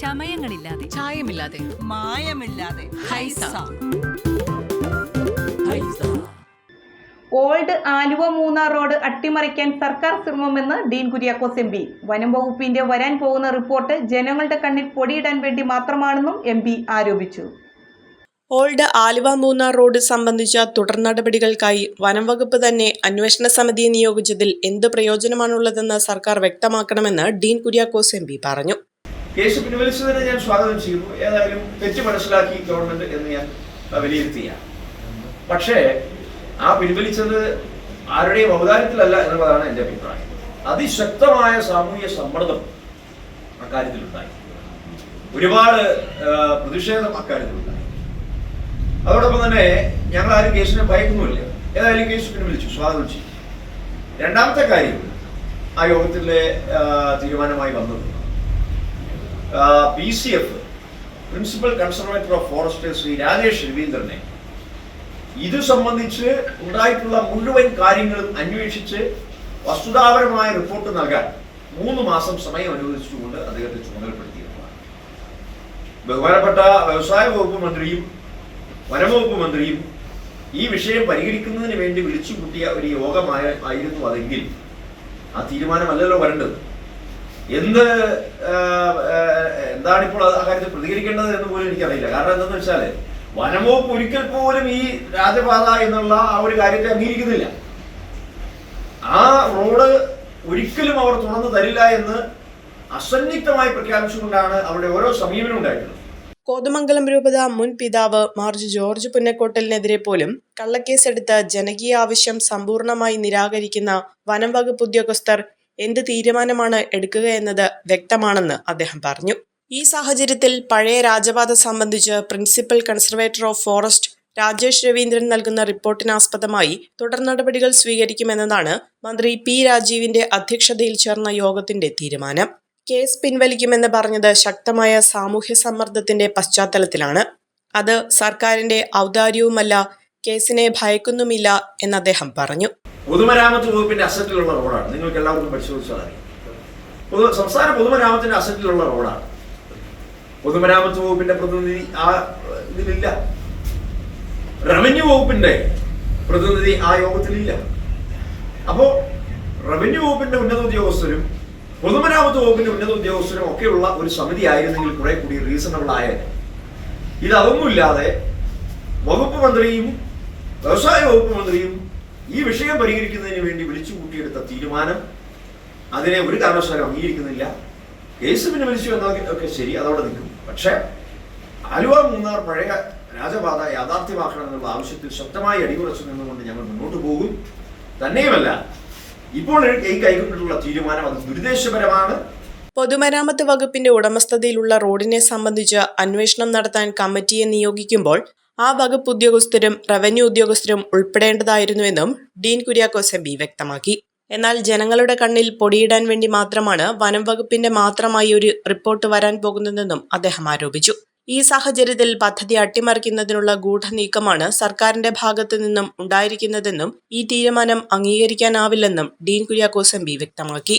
ചമയങ്ങളില്ലാതെ. ചായമില്ലാതെ. മായമില്ലാതെ. ഹൈസ. ഓൾഡ് ആലുവ മൂന്നാർ റോഡ് അട്ടിമറിക്കാൻ സർക്കാർ ശ്രമമെന്ന് ഡീൻ കുര്യാക്കോസ് എം പി. വനം വകുപ്പിന്റെ വരാൻ പോകുന്ന റിപ്പോർട്ട് ജനങ്ങളുടെ കണ്ണിൽ പൊടിയിടാൻ വേണ്ടി മാത്രമാണെന്നും എം പി ആരോപിച്ചു. ഓൾഡ് ആലുവ മൂന്നാർ റോഡ് സംബന്ധിച്ച തുടർ നടപടികൾക്കായി വനം വകുപ്പ് തന്നെ അന്വേഷണ സമിതിയെ നിയോഗിച്ചതിൽ എന്ത് പ്രയോജനമാണുള്ളതെന്ന് സർക്കാർ വ്യക്തമാക്കണമെന്ന് ഡീൻ കുര്യാക്കോസ് എം പി പറഞ്ഞു. കേസ് പിൻവലിച്ചതിനെ ഞാൻ സ്വാഗതം ചെയ്യുന്നു. ഏതായാലും തെറ്റ് മനസ്സിലാക്കി ഗവൺമെന്റ് എന്ന് ഞാൻ വിലയിരുത്തിയ പക്ഷേ ആ പിൻവലിച്ചത് ആരുടെയും ഔദാര്യത്തിലല്ല എന്നുള്ളതാണ് എന്റെ അഭിപ്രായം. അതിശക്തമായ സാമൂഹ്യ സമ്മർദ്ദം അക്കാര്യത്തിലുണ്ടായി. ഒരുപാട് പ്രതിഷേധം അക്കാര്യത്തിലുണ്ടായി. അതോടൊപ്പം തന്നെ ഞങ്ങൾ ആരും കേസിനെ ഭയക്കുന്നുമില്ല. ഏതായാലും കേസ് പിൻവലിച്ചു സ്വാഗതം ചെയ്യും രണ്ടാമത്തെ കാര്യം ആ യോഗത്തിലെ തീരുമാനമായി വന്നത് P C F principal conservator of forest Shri Rajesh രവീന്ദ്രനെ. ഇത് സംബന്ധിച്ച് ഉണ്ടായിട്ടുള്ള മുഴുവൻ കാര്യങ്ങളും അന്വേഷിച്ച് വസ്തുതാപരമായ റിപ്പോർട്ട് നൽകാൻ മൂന്ന് മാസം സമയം അനുവദിച്ചുകൊണ്ട് അദ്ദേഹത്തെ ചുമതലപ്പെടുത്തിയിട്ടുള്ള ബഹുമാനപ്പെട്ട വ്യവസായ വകുപ്പ് മന്ത്രിയും വനംവകുപ്പ് മന്ത്രിയും ഈ വിഷയം പരിഹരിക്കുന്നതിന് വേണ്ടി വിളിച്ചു കൂട്ടിയ ഒരു യോഗമായ ആയിരുന്നു അതെങ്കിൽ ആ തീരുമാനമല്ലല്ലോ വരേണ്ടത്. എന്ത് എന്താണ് ഇപ്പോൾ ആ കാര്യത്തിൽ പ്രതികരിക്കേണ്ടത് എന്ന് പോലും എനിക്കറിയില്ല. കാരണം എന്താണെന്ന് വെച്ചാൽ വനംവകുപ്പ് ഒരിക്കൽ പോലും ഈ രാജപാത എന്നുള്ള ആ ഒരു കാര്യത്തെ അംഗീകരിക്കുന്നില്ല. ആ റോഡ് ഒരിക്കലും അവർ തുറന്നു തരില്ല എന്ന് അസന്നിഗ്ധമായി പ്രഖ്യാപിച്ചുകൊണ്ടാണ് അവരുടെ ഓരോ സമീപനം ഉണ്ടായിട്ടുള്ളത്. കോതമംഗലം രൂപത മുൻ പിതാവ് മാർജ് ജോർജ് പുന്നക്കോട്ടലിനെതിരെ പോലും കള്ളക്കേസെടുത്ത് ജനകീയ ആവശ്യം സമ്പൂർണമായി നിരാകരിക്കുന്ന വനം വകുപ്പ് ഉദ്യോഗസ്ഥർ എന്ത് തീരുമാനമാണ് എടുക്കുക എന്നത് വ്യക്തമാണെന്ന് അദ്ദേഹം പറഞ്ഞു. ഈ സാഹചര്യത്തിൽ പഴയ രാജപാത സംബന്ധിച്ച് principal conservator of forest Rajesh Raveendran നൽകുന്ന റിപ്പോർട്ടിനാസ്പദമായി തുടർ നടപടികൾ സ്വീകരിക്കുമെന്നതാണ് മന്ത്രി പി രാജീവിന്റെ അധ്യക്ഷതയിൽ ചേർന്ന യോഗത്തിന്റെ തീരുമാനം. കേസ് പിൻവലിക്കുമെന്ന് പറഞ്ഞത് ശക്തമായ സാമൂഹ്യ സമ്മർദ്ദത്തിന്റെ പശ്ചാത്തലത്തിലാണ്. അത് സർക്കാരിന്റെ ഔദാര്യവുമല്ല കേസിനെ ഭയക്കുന്നുമില്ല എന്ന് അദ്ദേഹം പറഞ്ഞു. പൊതുമരാമത്ത് വകുപ്പിന്റെ അസറ്റിലുള്ള റോഡാണ്. നിങ്ങൾക്ക് എല്ലാവർക്കും പരിശോധിച്ചാൽ അറിയാം. പൊതു സംസ്ഥാന പൊതുമരാമത്തിന്റെ അസറ്റിലുള്ള റോഡാണ്. പൊതുമരാമത്ത് വകുപ്പിന്റെ പ്രതിനിധി ആ ഇതിലില്ല. റവന്യൂ വകുപ്പിന്റെ പ്രതിനിധി ആ യോഗത്തിലില്ല. അപ്പോ റവന്യൂ വകുപ്പിന്റെ ഉന്നത ഉദ്യോഗസ്ഥരും പൊതുമരാമത്ത് വകുപ്പിന്റെ ഉന്നത ഉദ്യോഗസ്ഥരും ഒക്കെയുള്ള ഒരു സമിതി ആയിരുന്നെങ്കിൽ കുറെ കൂടി റീസണബിൾ ആയത് ഇതൊന്നുമില്ലാതെ വകുപ്പ് മന്ത്രിയും വ്യവസായ വകുപ്പ് മന്ത്രിയും ഈ വിഷയം പരിഹരിക്കുന്നതിന് വേണ്ടി വിളിച്ചു കൂട്ടിയെടുത്ത തീരുമാനം അതിനെ ഒരു കാരണവശാലും അംഗീകരിക്കുന്നില്ല. കേസ് വിളിച്ചു എന്നാൽ ഒക്കെ ശരി അതവിടെ നിൽക്കും. പക്ഷേ ആലുവ മൂന്നാർ പഴയ രാജപാത യാഥാർത്ഥ്യമാക്കണം എന്നുള്ള ആവശ്യത്തിൽ ശക്തമായി അടിയുറച്ചു നിന്നുകൊണ്ട് ഞങ്ങൾ മുന്നോട്ട് പോകും. തന്നെയുമല്ല ഇപ്പോൾ ഈ കൈക്കൊണ്ടിട്ടുള്ള തീരുമാനം അത് ദുരുദ്ദേശപരമാണ്. പൊതുമരാമത്ത് വകുപ്പിന്റെ ഉടമസ്ഥതയിലുള്ള റോഡിനെ സംബന്ധിച്ച് അന്വേഷണം നടത്താൻ കമ്മിറ്റിയെ നിയോഗിക്കുമ്പോൾ ആ വകുപ്പ് ഉദ്യോഗസ്ഥരും റവന്യൂ ഉദ്യോഗസ്ഥരും ഉൾപ്പെടേണ്ടതായിരുന്നുവെന്നും ഡീൻ കുര്യാക്കോസ് എം പി വ്യക്തമാക്കി. എന്നാൽ ജനങ്ങളുടെ കണ്ണിൽ പൊടിയിടാൻ വേണ്ടി മാത്രമാണ് വനം വകുപ്പിന്റെ മാത്രമായി ഒരു റിപ്പോർട്ട് വരാൻ പോകുന്നതെന്നും അദ്ദേഹം ആരോപിച്ചു. ഈ സാഹചര്യത്തിൽ പദ്ധതി അട്ടിമറിക്കുന്നതിനുള്ള ഗൂഢനീക്കമാണ് സർക്കാരിന്റെ ഭാഗത്തു നിന്നും ഉണ്ടായിരിക്കുന്നതെന്നും ഈ തീരുമാനം അംഗീകരിക്കാനാവില്ലെന്നും ഡീൻ കുര്യാക്കോസ് എം വ്യക്തമാക്കി.